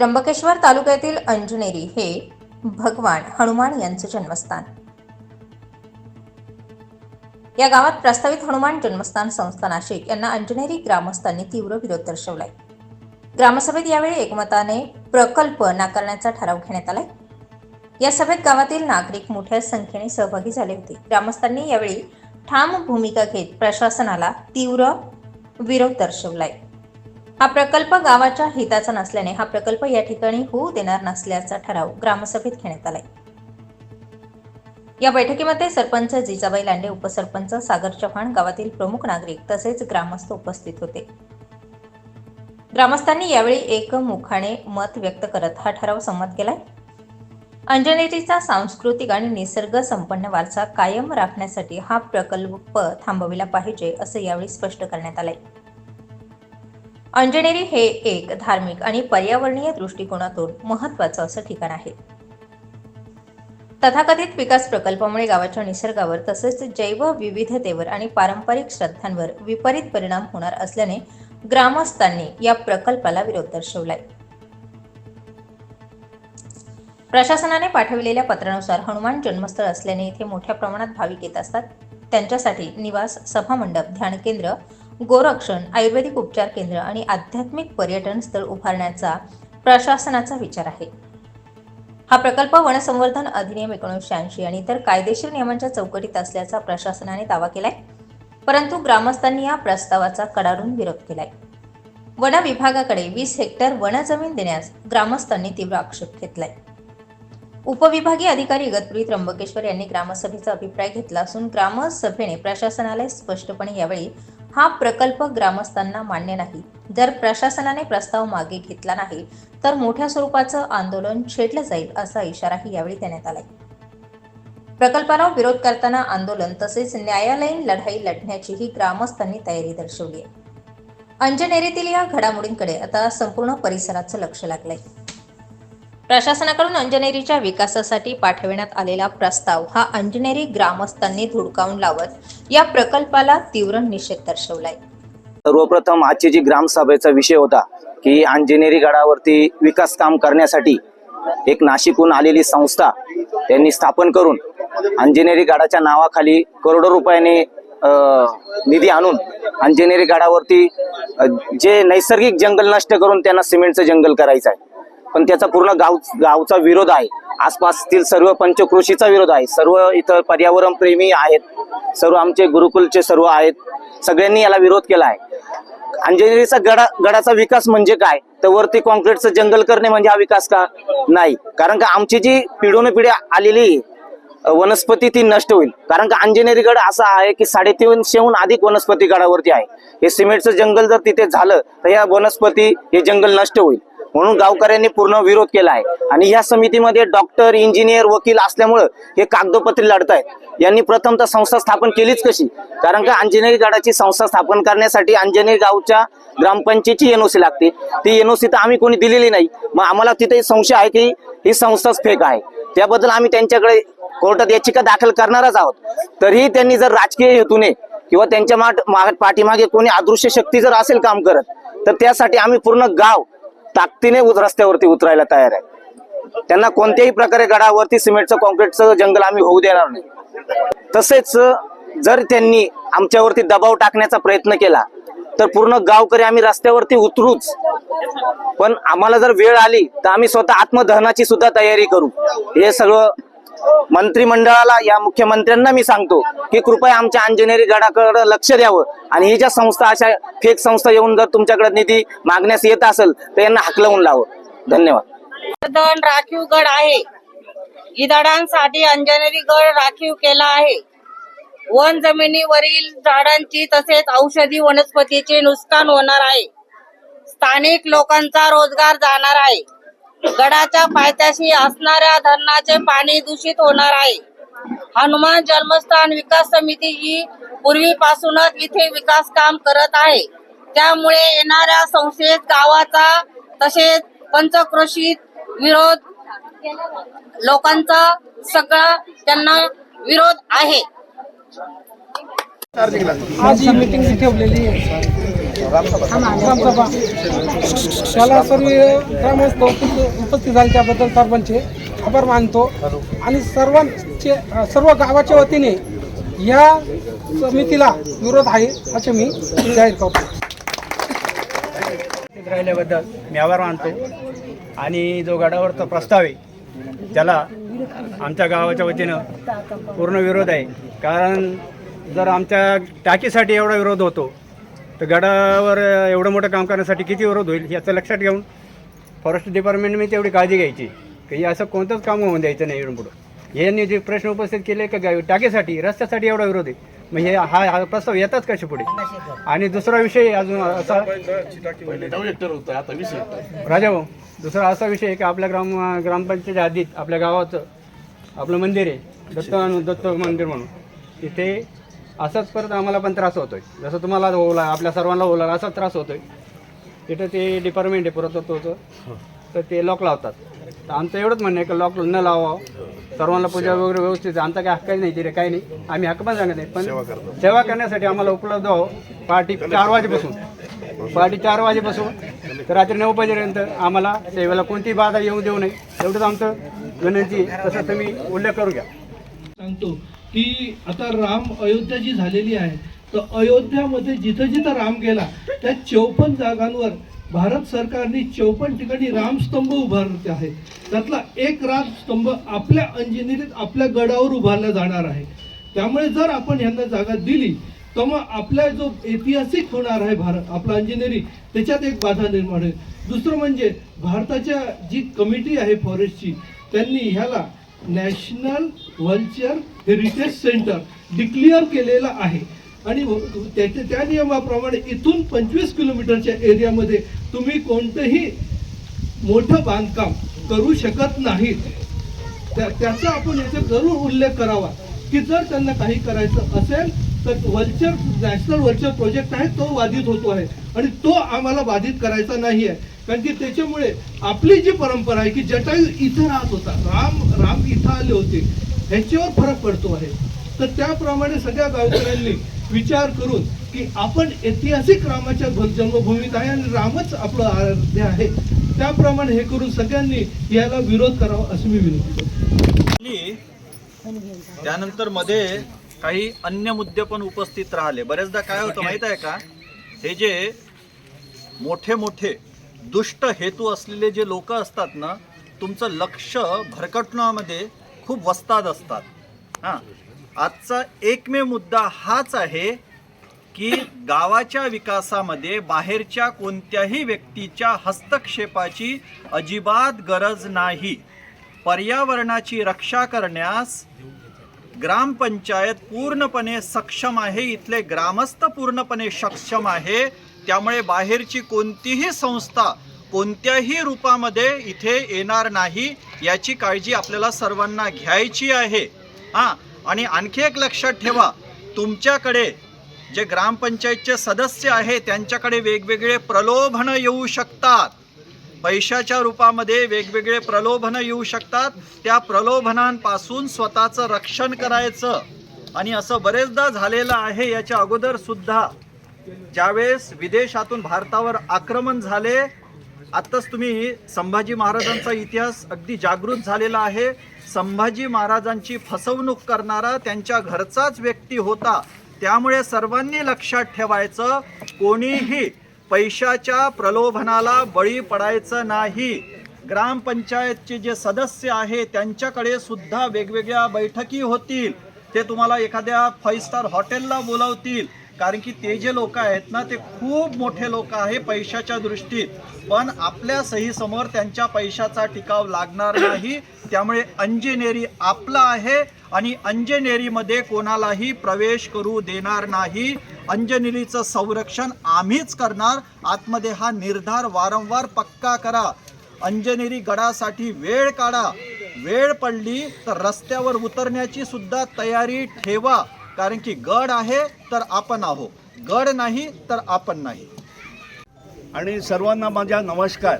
त्र्यंबकेश्वर तालुक्यातील अंजनेरी हे भगवान हनुमान यांचे जन्मस्थान. या गावात प्रस्तावित हनुमान जन्मस्थान संस्था नाशिक यांना अंजनेरी ग्रामस्थांनी तीव्र विरोध दर्शवलाय. ग्रामसभेत यावेळी एकमताने प्रकल्प नाकारण्याचा ठराव घेण्यात आलाय. या सभेत गावातील नागरिक मोठ्या संख्येने सहभागी झाले होते. ग्रामस्थांनी यावेळी ठाम भूमिका घेत प्रशासनाला तीव्र विरोध दर्शवलाय. हा प्रकल्प गावाच्या हिताचा नसल्याने हा प्रकल्प या ठिकाणी होऊ देणार नसल्याचा ठराव ग्रामसभेत घेण्यात आलाय. या बैठकीमध्ये सरपंच जिजाबाई लांडे उपसरपंच सागर चव्हाण गावातील प्रमुख नागरिक तसेच ग्रामस्थ उपस्थित होते. ग्रामस्थांनी यावेळी एक मुखाने मत व्यक्त करत हा ठराव संमत केलाय. अंजनेरीचा सांस्कृतिक आणि निसर्ग संपन्न वारसा कायम राखण्यासाठी हा प्रकल्प थांबविला पाहिजे असं यावेळी स्पष्ट करण्यात आलंय. अंजनेरी हे एक धार्मिक आणि पर्यावरणीय दृष्टिकोनातून महत्वाचं असं ठिकाण आहे. तथाकथित विकास प्रकल्पामुळे गावाच्या निसर्गावर तसेच जैवविविधतेवर आणि पारंपरिक श्रद्धांवर विपरीत परिणाम होणार असल्याने ग्रामस्थांनी या प्रकल्पाला विरोध दर्शवलाय. प्रशासनाने पाठविलेल्या पत्रानुसार हनुमान जन्मस्थळ असल्याने इथे मोठ्या प्रमाणात भाविक येत असतात. त्यांच्यासाठी निवास सभामंडप ध्यान केंद्र गोरक्षण आयुर्वेदिक उपचार केंद्र आणि आध्यात्मिक पर्यटन स्थळ उभारण्याचा प्रशासनाचा विचार आहे. हा प्रकल्प वनसंवर्धन अधिनियम एकोणीसशे ऐंशी आणि इतर कायदेशीर नियमांच्या चौकटीत असल्याचा प्रशासनाने दावा केलाय. परंतु ग्रामस्थांनी या प्रस्तावाचा कडाडून विरोध केलाय. वन विभागाकडे वीस हेक्टर वन जमीन देण्यास ग्रामस्थांनी तीव्र आक्षेप घेतलाय. उपविभागीय अधिकारी इगतपुरी त्र्यंबकेश्वर यांनी ग्रामसभेचा अभिप्राय घेतला असून ग्रामसभेने प्रशासनाला स्पष्टपणे यावेळी हा प्रकल्प ग्रामस्थांना मान्य नाही. जर प्रशासनाने प्रस्ताव मागे घेतला नाही तर मोठ्या स्वरूपाचं आंदोलन छेडलं जाईल असा इशाराही यावेळी देण्यात आलाय. प्रकल्पाला विरोध करताना आंदोलन तसेच न्यायालयीन लढाई लढण्याचीही ग्रामस्थांनी तयारी दर्शवली आहे. अंजनेरीतील या घडामोडींकडे आता संपूर्ण परिसराचं लक्ष लागलंय. प्रशासनाकडून अंजनेरीच्या विकासासाठी पाठविण्यात आलेला प्रस्ताव हा अंजनेरी ग्रामस्थांनी धुडकावून लावत या प्रकल्पाला तीव्र निषेध दर्शवलाय. सर्वप्रथम आजची जी ग्रामसभेचा विषय होता की अंजनेरी गडावरती विकास काम करण्यासाठी एक नाशिकहून आलेली संस्था त्यांनी स्थापन करून अंजनेरी गडाच्या नावाखाली करोडो रुपयाने निधी आणून अंजनेरी गडावरती जे नैसर्गिक जंगल नष्ट करून त्यांना सिमेंटचं जंगल करायचं आहे. पण त्याचा पूर्ण गाव गावचा विरोध आहे. आसपासतील सर्व पंचकृषीचा विरोध आहे. सर्व इथं पर्यावरण प्रेमी आहेत. सर्व आमचे गुरुकुलचे सर्व आहेत. सगळ्यांनी याला विरोध केला आहे. अंजनेरीचा गडा गडाचा विकास म्हणजे काय? तर वरती कॉन्क्रीटचं जंगल करणे म्हणजे हा विकास का? नाही. कारण का आमची जी पिढून पिढी आलेली वनस्पती ती नष्ट होईल. कारण का अंजनेरी गड असा आहे की साडेतीनशेहून अधिक वनस्पती गडावरती आहे. हे सिमेंटचं जंगल जर तिथे झालं तर या वनस्पती हे जंगल नष्ट होईल. म्हणून गावकऱ्यांनी पूर्ण विरोध केला आहे. आणि या समितीमध्ये डॉक्टर इंजिनियर वकील असल्यामुळं हे कागदोपत्री लढत आहेत यांनी प्रथमतः संस्था स्थापन केलीच कशी? कारण का अंजनेरी गडाची संस्था स्थापन करण्यासाठी अंजनेरी गावच्या ग्रामपंचायतीची एनओसी लागते. ती एनओसी तर आम्ही कोणी दिलेली नाही. मग आम्हाला तिथे संशय आहे की ही संस्थाच फेक आहे. त्याबद्दल आम्ही त्यांच्याकडे कोर्टात याचिका दाखल करणारच आहोत. तरीही त्यांनी जर राजकीय हेतूने किंवा त्यांच्या मा- पाठीमागे कोणी अदृश्य शक्ती जर असेल काम करत तर त्यासाठी आम्ही पूर्ण गाव ताकदीने रस्त्यावरती उतरायला तयार आहे. त्यांना कोणत्याही प्रकारे गडावरती सिमेंटचं कॉन्क्रीटचं जंगल आम्ही होऊ देणार नाही. तसेच जर त्यांनी आमच्यावरती दबाव टाकण्याचा प्रयत्न केला तर पूर्ण गावकरी आम्ही रस्त्यावरती उतरूच. पण आम्हाला जर वेळ आली तर आम्ही स्वतः आत्मदहनाची सुद्धा तयारी करू. हे सगळं मंत्रिमंडळाला या मुख्यमंत्र्यांना मी सांगतो की कृपया आमच्या अंजनेरी गडाकडे लक्ष द्यावं. आणि ही ज्या संस्था अशा फेक संस्था येऊन जर तुमच्याकडे निधी मागण्यास येत असेल तर यांना हकलवून लावं. धन्यवाद. राखीव गड आहे. इदाडांसाठी अंजनेरी गड राखीव केला आहे. वन जमिनीवरील झाडांची तसेच औषधी वनस्पतीचे नुकसान होणार आहे. स्थानिक लोकांचा रोजगार जाणार आहे. गडाच्या पायथ्याशी असणाऱ्या धरणाचे पाणी दूषित होणार आहे. हनुमान जन्मस्थान विकास समिती ही पूर्वीपासूनच इथे विकास काम करत आहे. त्यामुळे येणाऱ्या संस्थेत गावाचा तसेच पंचक्रोशीत विरोध लोकांचा सगळा त्यांना विरोध आहे. आज ही मीटिंग ठेवलेली आहे. ग्रामसभा. त्याला सर्व ग्रामस्थ उपस्थित उपस्थित झाले त्याबद्दल सर्वांचे आभार मानतो. आणि सर्वांचे सर्व गावाच्या वतीने या समितीला विरोध आहे असे मी जाहीर करतो. राहिल्याबद्दल मी आभार मानतो. आणि जो गडावरचा प्रस्ताव आहे त्याला आमच्या गावाच्या वतीनं पूर्ण विरोध आहे. कारण जर आमच्या टाकीसाठी एवढा विरोध होतो तर गडावर एवढं मोठं काम करण्यासाठी किती विरोध होईल याचं लक्षात घेऊन फॉरेस्ट डिपार्टमेंटने तेवढी काळजी घ्यायची. की असं कोणतंच काम होऊन द्यायचं नाही इकडून पुढं. यांनी जे प्रश्न उपस्थित केले का टाकेसाठी टाकीसाठी रस्त्यासाठी एवढा विरोध आहे. मग हे हा हा प्रस्ताव येतात कसे पुढे? आणि दुसरा विषय अजून असा राजा भाऊ दुसरा असा विषय आहे की आपल्या ग्राम ग्रामपंचायत हद्दीत आपल्या गावाचं आपलं मंदिर आहे दत्त दत्त मंदिर म्हणून. तिथे असाच परत आम्हाला पण त्रास होतोय. जसं तुम्हाला ओला आपल्या सर्वांना ओला असाच त्रास होतोय. तिथं ते डिपार्टमेंट आहे पुरातत्वचं तर ते लॉक लावतात. तर आमचं एवढंच म्हणणं आहे की लॉक न लावावं. सर्वांना पूजा वगैरे व्यवस्थित. आमचा काही हक्कच नाही तिथे काही नाही. आम्ही हक्क पण सांगत नाही. पण सेवा करण्यासाठी आम्हाला उपलब्ध व्हावं. पहाटे चार वाजेपासून. पहाटे चार वाजेपासून. तर रात्री नऊ वाजेपर्यंत आम्हाला सेवेला कोणतीही बाधा येऊ देऊ नये. एवढंच आमचं विनंती आहे. तसं तुम्ही उल्लेख करू घ्या. सांगतो. की आता राम अयोध्या जी झालेली आहे तर अयोध्यामध्ये जिथं जिथं राम गेला त्या चौपन्न जागांवर भारत सरकारने चौपन्न ठिकाणी रामस्तंभ उभारले आहेत. त्यातला एक रामस्तंभ आपल्या अंजनेरीत आपल्या गडावर उभारला जाणार आहे. त्यामुळे जर आपण यांना जागा दिली तर मग आपला जो ऐतिहासिक होणार आहे भारत आपला अंजनेरी त्याच्यात एक बाधा निर्माण होईल. दुसरं म्हणजे भारताच्या जी कमिटी आहे फॉरेस्टची त्यांनी ह्याला national vulture heritage centre declare केलेलं आहे. आणि व- त्याच्या त्या नियमाप्रमाणे इथून पंचवीस किलोमीटरच्या एरियामध्ये तुम्ही कोणतंही मोठं बांधकाम करू शकत नाहीत. त्या त्याचा आपण याचा जरूर उल्लेख करावा की जर त्यांना काही करायचं असेल तर वल्चर नॅशनल वल्चर प्रोजेक्ट आहे तो बाधित होतो आहे. आणि तो आम्हाला बाधित करायचा नाही आहे कारण की त्याच्यामुळे आपली जी परंपरा आहे की जटायू इथं राहत होता. राम राम इथं आले होते. ह्याच्यावर फरक पडतो आहे. तर त्याप्रमाणे सगळ्या गावकऱ्यांनी विचार करून की आपण ऐतिहासिक रामाच्या जन्मभूमीत आहे आणि रामच आपलं आराध्य आहे. त्याप्रमाणे हे करून सगळ्यांनी याला विरोध करावा असं मी विनंती त्यानंतरमध्ये काही अन्य मुद्दे पण उपस्थित राहिले. बरेचदा काय होतं माहीत आहे का? हे जे मोठे मोठे दुष्ट हेतू असलेले जे लोक असतात ना तुमचं लक्ष भरकटण्यामध्ये खूप वस्ताद असतात. हां. आजचा एकमेव मुद्दा हाच आहे की गावाच्या विकासामध्ये बाहेरच्या कोणत्याही व्यक्तीच्या हस्तक्षेपाची अजिबात गरज नाही. पर्यावरणाची रक्षा करण्यास ग्रामपंचायत पूर्णपणे सक्षम आहे इथले ग्रामस्थ पूर्णपणे सक्षम आहे. त्यामुळे बाहेरची कोणतीही संस्था कोणत्याही रूपामध्ये इथे येणार नाही याची काळजी आपल्याला सर्वांना घ्यायची आहे. हां आणि आणखी एक लक्षात ठेवा तुमच्याकडे जे ग्रामपंचायतचे सदस्य आहे त्यांच्याकडे वेगवेगळे प्रलोभनं येऊ शकतात. पैशाच्या रूपामध्ये वेगवेगळे प्रलोभनं येऊ शकतात. त्या प्रलोभनांपासून स्वतःचं रक्षण करायचं. आणि असं बरेचदा झालेलं आहे याच्या अगोदर सुद्धा. ज्यावेळेस विदेशातून भारतावर आक्रमण झाले आत्ताच तुम्ही संभाजी महाराजांचा इतिहास अगदी जागृत झालेला आहे. संभाजी महाराजांची फसवणूक करणारा त्यांच्या घरचाच व्यक्ती होता. त्यामुळे सर्वांनी लक्षात ठेवायचं कोणीही पैशाच्या प्रलोभनाला बळी पडायचं नाही. ग्रामपंचायतचे जे सदस्य आहे त्यांच्याकडे सुद्धा वेगवेगळ्या बैठकी होतील. ते तुम्हाला एखाद्या फाईव्ह स्टार हॉटेलला बोलावतील. कारण की ते जे लोक आहेत ना ते खूप मोठे लोक आहे पैशाच्या दृष्टीत. पण आपल्या सहीसमोर त्यांच्या पैशाचा टिकाव लागणार नाही. त्यामुळे अंजनेरी आपला आहे आणि अंजनेरीमध्ये कोणालाही प्रवेश करू देणार नाही. अंजनेरीचं संरक्षण आम्हीच करणार. आतमध्ये हा निर्धार वारंवार पक्का करा. अंजनेरी गडासाठी वेळ काढा. वेळ पडली तर रस्त्यावर उतरण्याची सुद्धा तयारी ठेवा. कारण की गड आहे तर आपण आहो गड नाही तर आपण नाही. आणि सर्वांना माझा नमस्कार.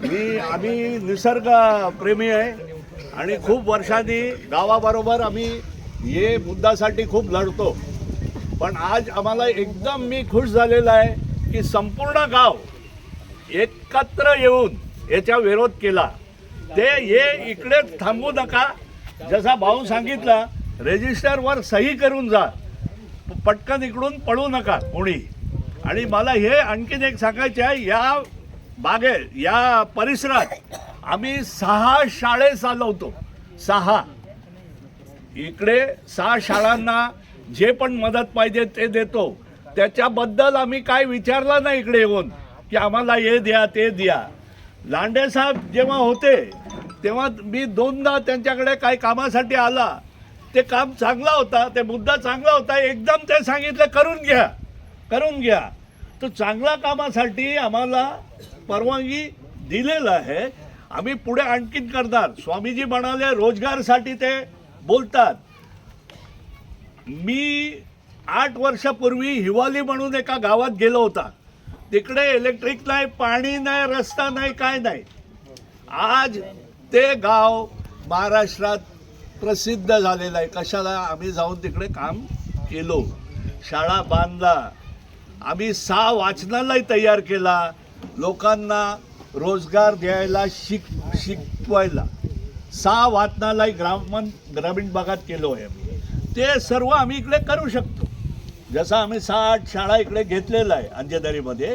मी आम्ही निसर्गप्रेमी आहे आणि खूप वर्षांनी गावाबरोबर आम्ही हे मुद्दासाठी खूप लढतो. पण आज आम्हाला एकदम मी खुश झालेला आहे की संपूर्ण गाव एकत्र येऊन याच्या विरोध केला. ते हे इकडे थांबू नका. जसा भाऊ सांगितला रेजिस्टरवर सही करून जा. पटकन इकडून पळू नका कोणी. आणि मला हे आणखीन एक सांगायचे आहे या बागे या परिसरात आम्ही सहा शाळे चालवतो. सहा. इकडे सहा शाळांना जे पण मदत पाहिजे ते देतो. त्याच्याबद्दल आम्ही काय विचारला नाही इकडे येऊन की आम्हाला हे द्या ते द्या. लांडे साहेब जेव्हा होते तेव्हा मी दोनदा त्यांच्याकडे काही कामासाठी आला. ते काम चांगला होता ते मुद्दा चांगला होता एकदम ते सांगितलं करून घ्या. करून घ्या. तर चांगल्या कामासाठी आम्हाला परवानगी दिलेलं आहे. आम्ही पुढे आणखीन करणार. स्वामीजी म्हणाले रोजगारसाठी ते बोलतात. मी आठ वर्षापूर्वी हिवाली म्हणून एका गावात गेलो होता. तिकडे इलेक्ट्रिक नाही पाणी नाही रस्ता नाही काय नाही. आज ते गाव महाराष्ट्रात प्रसिद्ध झालेलं आहे. कशाला आम्ही जाऊन तिकडे काम केलो? शाळा बांधला. आम्ही सहा वाचनालय तयार केला. लोकांना रोजगार द्यायला शिक शिकवायला. सहा वाचनालय ग्राम ग्रामीण भागात केलो आहे आम्ही. ते सर्व आम्ही इकडे करू शकतो. जसं आम्ही सहा आठ शाळा इकडे घेतलेलं आहे अंजेदारीमध्ये.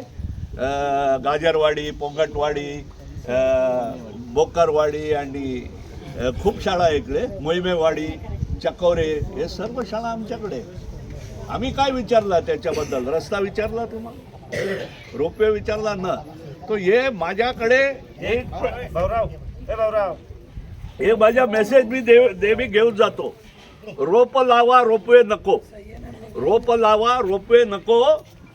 गाजरवाडी पोंगटवाडी बोकरवाडी आणि खूप शाळा इकडे. मोहिमेवाडी चकोरे हे सर्व शाळा आमच्याकडे आम्ही काय विचारला त्याच्याबद्दल? रस्ता विचारला तुम्हाला? रोपवे विचारला ना. तो हे माझ्याकडे एक हे माझ्या मेसेज मी देव देवी घेऊन जातो. रोप लावा रोपवे नको. रोप लावा रोपवे नको.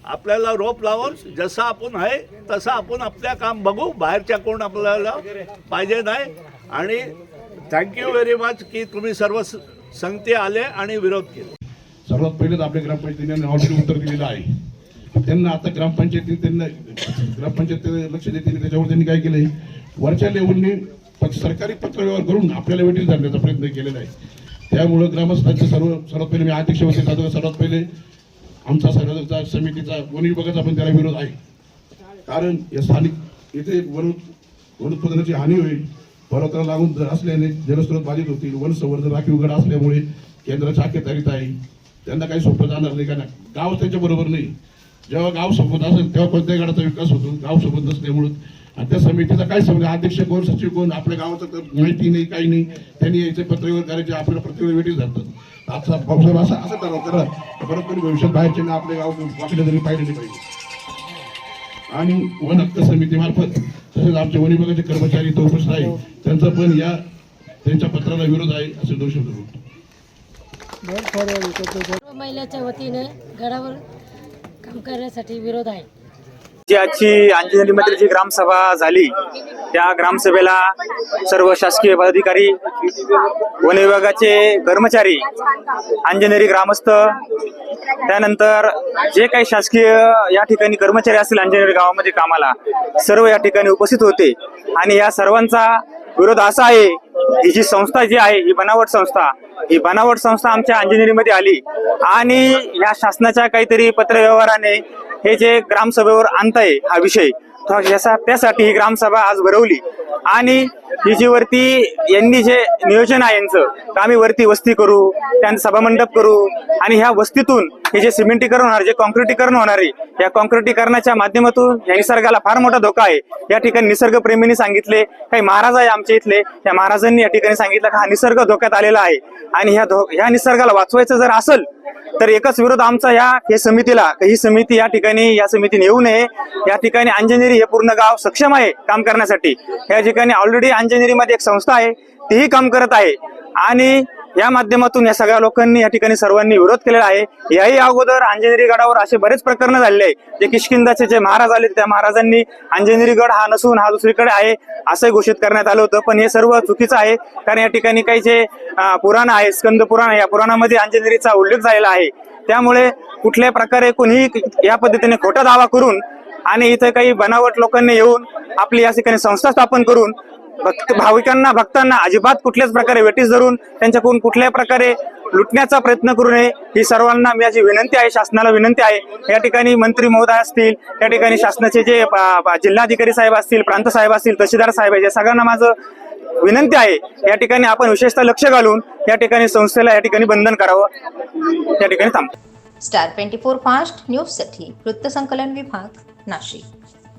आपल्याला रोप लावून जसं आपण आहे तसं आपण आपल्या काम बघू. बाहेरच्या कोण आपल्याला पाहिजे नाही. आणि थँक्यू व्हेरी मच की तुम्ही सर्व संगते आले आणि विरोध केला. सर्वात पहिलेच आपल्या ग्रामपंचायतीने ऑलरेडी उत्तर दिलेलं आहे. त्यांना आता ग्रामपंचायतीने त्यांना ग्रामपंचायत लक्ष देतील त्याच्यावर त्यांनी काय केलंय? वरच्या लेवलने सरकारी पत्रव्यवहार करून आपल्याला वेटीस जाण्याचा प्रयत्न केलेला आहे. त्यामुळं ग्रामस्थांचे सर्व सर्वात पहिले मी अध्यक्ष होते सर्वात पहिले आमचा सरकारचा समितीचा वन विभागाचा पण त्याला विरोध आहे. कारण या स्थानिक इथे वन वनोत्पादनाची हानी होईल. पर्वताला लागून जर असल्याने जलस्रोत बाधित होतील वन संवर्धन राखीव गड असल्यामुळे केंद्राच्या अखत्यारीत आहे. त्यांना काही सोपं जाणार नाही कारण गाव त्यांच्या बरोबर नाही. जेव्हा गाव सोबत असेल तेव्हा कोणत्याही गडाचा विकास होतो. गाव सोबत नसल्यामुळं. आणि त्या समितीचा काय समजा अध्यक्ष कोण सचिव कोण? आपल्या गावाचं तर माहिती नाही काही नाही. त्यांनी यायचे पत्रव्यवहार करायचे आपल्याला पत्रव्यवहार वेटीच धरतात. आता पावसाळा असं असं ठरव करा. परत कोणी भविष्यात बाहेरचे ना आपले गाव वाकडे तरी पाहिले नाही पाहिजे. आणि वन हक्क समितीमार्फत तसेच आमचे वन विभागाचे कर्मचारी इथं उपस्थित आहे. त्यांचा पण या त्यांच्या पत्राला विरोध आहे असे दोष होतो महिलाच्या वतीने गडावर काम करण्यासाठी विरोध आहे. जी आजची अंजनेरीमध्ये जी ग्रामसभा झाली त्या ग्रामसभेला सर्व शासकीय पदाधिकारी वन विभागाचे कर्मचारी अंजनेरी ग्रामस्थ त्यानंतर जे काही शासकीय या ठिकाणी कर्मचारी असतील अंजनेरी गावामध्ये कामाला सर्व या ठिकाणी उपस्थित होते. आणि या सर्वांचा विरोध असा आहे ही जी संस्था जी आहे ही बनावट संस्था ही बनावट संस्था आमच्या अंजनेरीमध्ये आली. आणि या शासनाच्या काहीतरी पत्रव्यवहाराने हे जे ग्रामसभेवर आणताय हा विषय याचा त्यासाठी ही ग्रामसभा आज भरवली. आणि ही वरती यांनी जे नियोजन आहे यांचं तर आम्ही वरती वस्ती करू त्यांचं सभामंडप करू आणि ह्या वस्तीतून हे जे सिमेंटीकरण होणार जे कॉन्क्रिटीकरण होणार आहे या कॉन्क्रिटीकरणाच्या माध्यमातून या निसर्गाला फार मोठा धोका आहे. या ठिकाणी निसर्गप्रेमींनी सांगितले काही महाराज आहे आमच्या इथले त्या महाराजांनी या ठिकाणी सांगितलं का हा निसर्ग धोक्यात आलेला आहे. आणि ह्या धो ह्या निसर्गाला वाचवायचं जर असेल तर एकच विरोध आमचा या हे समितीला ही समिती या ठिकाणी या समितीने येऊ नये. या ठिकाणी अंजनेरी हे पूर्ण गाव सक्षम आहे काम करण्यासाठी. या ठिकाणी ऑलरेडी अंजनेरीमध्ये एक संस्था आहे तीही काम करत आहे. आणि या माध्यमातून या सगळ्या लोकांनी या ठिकाणी सर्वांनी विरोध केलेला आहे. याही अगोदर अंजनेरी गडावर असे बरेच प्रकरण झालेले आहे जे किशकिंदाचे जे महाराज आले त्या महाराजांनी अंजनेरी गड हा नसून हा दुसरीकडे आहे असं घोषित करण्यात आलं होतं. पण हे सर्व चुकीचं आहे कारण या ठिकाणी काही जे पुराण आहे स्कंद पुराण या पुराणामध्ये अंजनेरीचा उल्लेख झालेला आहे. त्यामुळे कुठल्याही प्रकारे कोणीही या पद्धतीने खोटा दावा करून आणि इथे काही बनावट लोकांनी येऊन आपली या ठिकाणी संस्था स्थापन करून भक्त भाविकांना भक्तांना अजिबात कुठल्याच प्रकारे वेटीस धरून त्यांच्याकडून कुठल्याही प्रकारे लुटण्याचा प्रयत्न करू नये ही सर्वांना माझी विनंती आहे शासनाला विनंती आहे. या ठिकाणी मंत्री महोदय असतील या ठिकाणी शासनाचे जे जिल्हाधिकारी साहेब असतील प्रांत साहेब असतील तहसीलदार साहेब आहे सगळ्यांना माझं विनंती आहे. या ठिकाणी आपण विशेषतः लक्ष घालून या ठिकाणी संस्थेला या ठिकाणी बंधन करावं. या ठिकाणी थांब. स्टार ट्वेंटी फोर फास्ट न्यूजसाठी वृत्तसंकलन विभाग. नाशिक